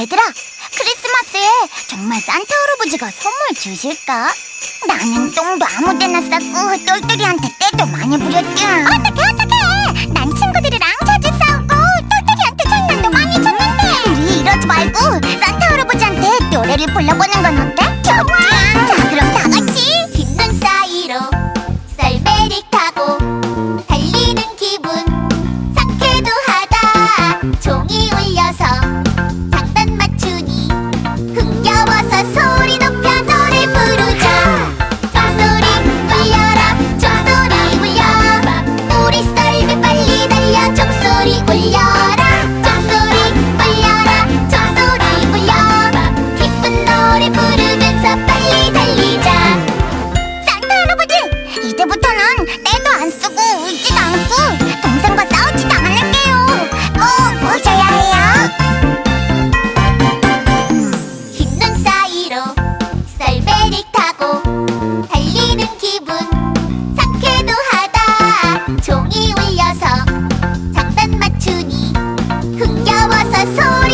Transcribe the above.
얘들아, 크리스마스에 정말 산타 할아버지가 선물 주실까? 나는 똥도 아무데나 쌌고 똘똘이한테 때도 많이 부렸지. 어떡해 어떡해! 난 친구들이랑 자주 싸우고 똘똘이한테 장난도 많이 쳤는데. 우리 이러지 말고 산타 할아버지한테 노래를 불러보는 건 어때? 노래 부르면서 빨리 달리자. 산타 할아버지! 이제부터는 떼도 안 쓰고 울지도 않고 동생과 싸우지도 않을게요. 어, 꼭 모셔야 해요. 힘든 사이로 썰베리 타고 달리는 기분. 상쾌도 하다. 종이 울려서 장단 맞추니 흥겨워서 소리